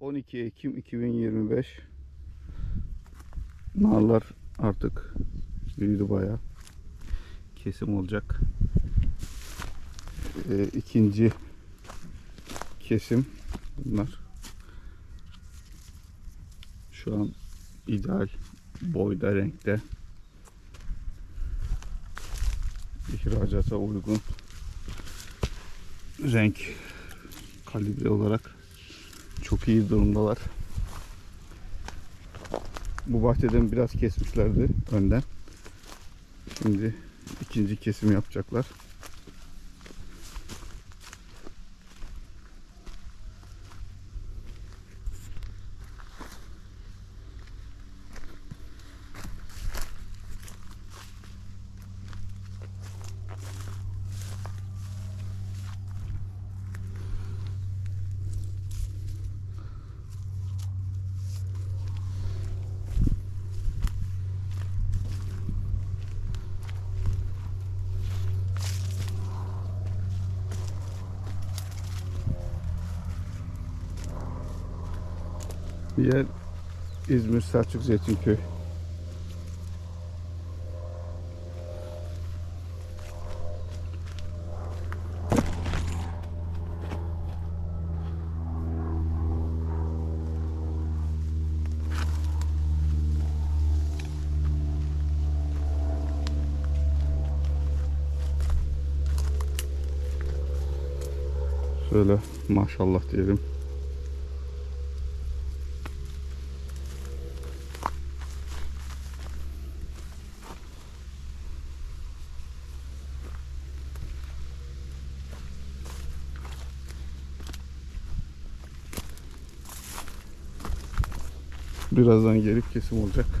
12 Ekim 2025 Narlar artık büyüdü bayağı. Kesim olacak. Ee, ikinci kesim bunlar. Şu an ideal boyda renkte. İhracata uygun renk kalibre olarak çok iyi durumdalar. Bu bahçeden biraz kesmişlerdi önden. Şimdi ikinci kesim yapacaklar. Yer İzmir Selçuk Zeytinköy. Şöyle maşallah diyelim. Birazdan gelip kesim olacak.